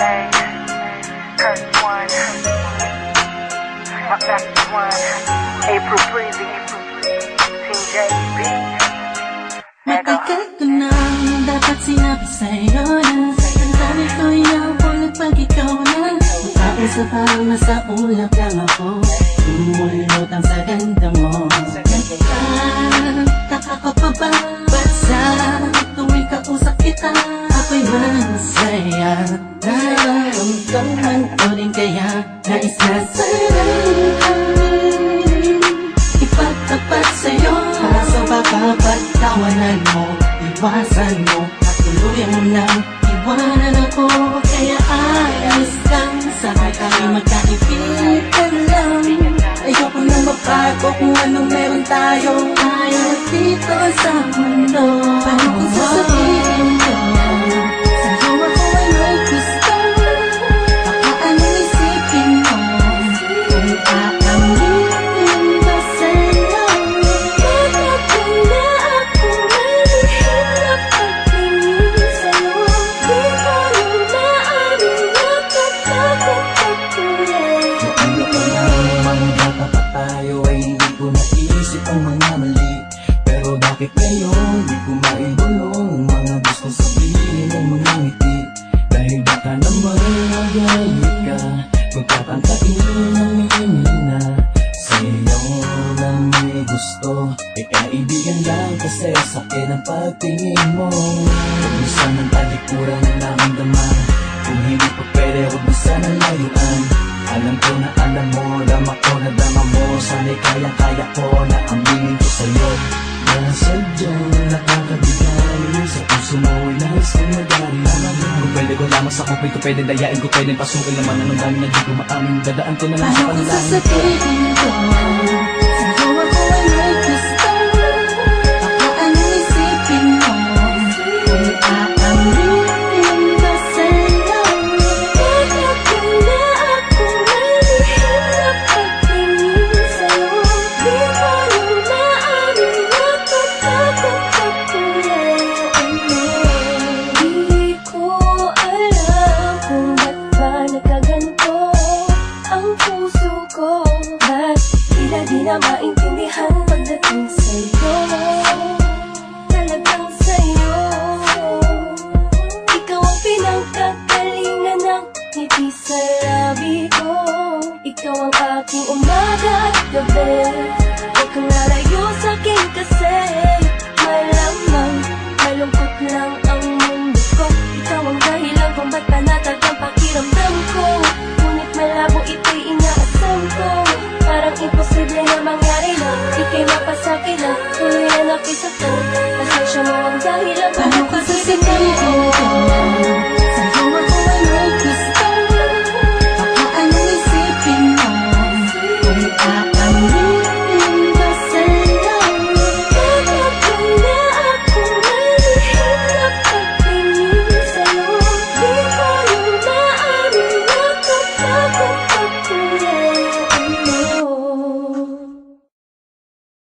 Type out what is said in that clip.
Lay, Kurt One, Macbeth One, April Breezy, Team JB. Matagal ko na dapat sinabi sa'yo na Ang dami ko inaabol pag ikaw na Makausap parang nasa ulap lang ako Umulutang sa ganda mo Nagtataka ka Nararamdaman ko rin kaya na sa'yo Ipagtapat sa'yo Kaso baka pagtawanan mo Iwasan mo At tuluyan mo na Iwanan ako Kaya ayos ang mga mali. Pero bakit ngayon di ko maibulong ang mga gusto sabihin ng mga ngiti? Dahil baka naman magalit ka Magkakantain ang na Sa'yo na may gusto. E kaibigan lang kasi sa akin ang pagtingin mo. Huwag mo sanang talikuran ang naramdaman. Kung hindi pa pwede huwag mo sanang layuan. Alam ko na alam mo, dama ko na dama mo. Sana'y kaya-kaya ko nais kong nagari Kung pwede ko lamang sa kupay ko pwede dayain ko Pwede pasukin naman. Anong dami na di ko maamin Dadaan ko na lang sa kung panalangin sasabihin ko puso ko Ba't tila di na maintindihan pagdating sa'yo. Talagang sa'yo. Ikaw ang pinagkakalingan ng ngiti sa labi ko. Ikaw ang aking umaga at gabi. Huwag kang lalayo sa'kin kasi Thank you.